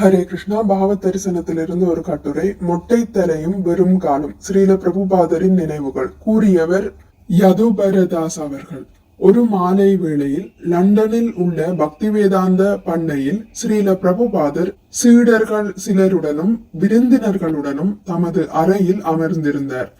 ஹரே கிருஷ்ணா பாவ தரிசனத்திலிருந்து ஒரு கட்டுரை. மொட்டை தலையும் வெறும் காலம். ஸ்ரீல பிரபுபாதரின் நினைவுகள். கூறியவர் யதுபரதாஸ் அவர்கள். ஒரு மாலை வேளையில் லண்டனில் உள்ள பக்திவேதாந்த பண்ணையில் ஸ்ரீல பிரபுபாதர் சீடர்கள் சிலருடனும் விருந்தினர்களுடனும் தமது அறையில் அமர்ந்திருந்தார்.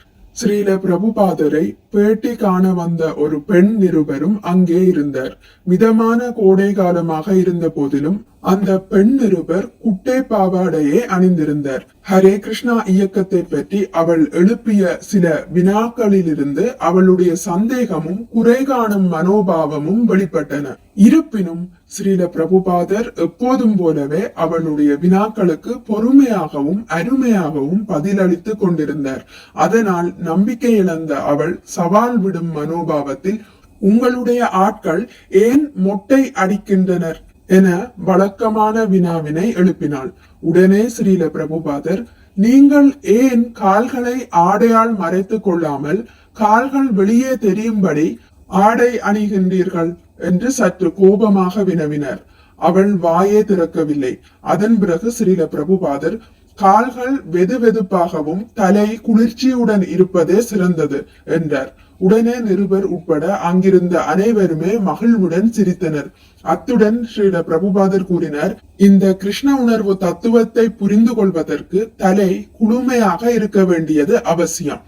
ஸ்ரீல பிரபுபாதரை பேட்டி காண வந்த ஒரு பெண் நிருபரும் அங்கே இருந்தார். மிதமான கோடை காலமாக இருந்த போதிலும் அந்த பெண் நிருபர் குட்டை பாவாடையே அணிந்திருந்தார். ஹரே கிருஷ்ணா இயக்கத்தை பற்றி அவள் எழுப்பிய சில வினாக்களிலிருந்து அவளுடைய சந்தேகமும் குறை காணும் மனோபாவமும் வெளிப்பட்டன. இருப்பினும் ஸ்ரீல பிரபுபாதர் எப்போதும் போலவே அவளுடைய வினாக்களுக்கு பொறுமையாகவும் அருமையாகவும் பதிலளித்துக் கொண்டிருந்தார். அதனால் நம்பிக்கை இழந்த அவள் சவால் விடும் மனோபாவத்தில் உங்களுடைய ஆட்கள் ஏன் மொட்டை அடிக்கின்றனர்? என வழக்கமான வினாவினை எழுப்பினாள். உடனே ஸ்ரீல பிரபுபாதர் நீங்கள் ஏன் கால்களை ஆடையால் மறைத்துக் கொள்ளாமல் கால்கள் வெளியே தெரியும்படி ஆடை அணிகின்றீர்கள்? என்று சற்று கோபமாக வினவினர். அவள் வாயே திறக்கவில்லை. அதன் பிறகு ஸ்ரீல பிரபுபாதர் கால்கள் வெது வெதுப்பாகவும் தலை குளிர்ச்சியுடன் இருப்பதே சிறந்தது என்றார். உடனே நிருபர் உட்பட அங்கிருந்த அனைவருமே மகிழ்வுடன் சிரித்தனர். அத்துடன் ஸ்ரீட பிரபுபாதர் கூறினார் இந்த கிருஷ்ண உணர்வு தத்துவத்தை புரிந்து கொள்வதற்கு தலை குளுமையாக இருக்க வேண்டியது அவசியம்.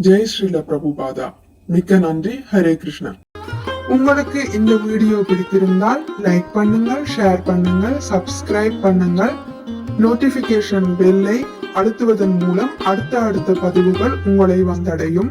ஜெய் ஸ்ரீல பிரபுபாதா. மிக்க நன்றி. ஹரே கிருஷ்ணா. உங்களுக்கு இந்த வீடியோ பிடித்திருந்தால் லைக் பண்ணுங்கள் ஷேர் பண்ணுங்கள் சப்ஸ்கிரைப் பண்ணுங்கள். நோட்டிபிகேஷன் பெல்லை அழுத்துவதன் மூலம் அடுத்த அடுத்த பதிவுகள் உங்களை வந்தடையும்.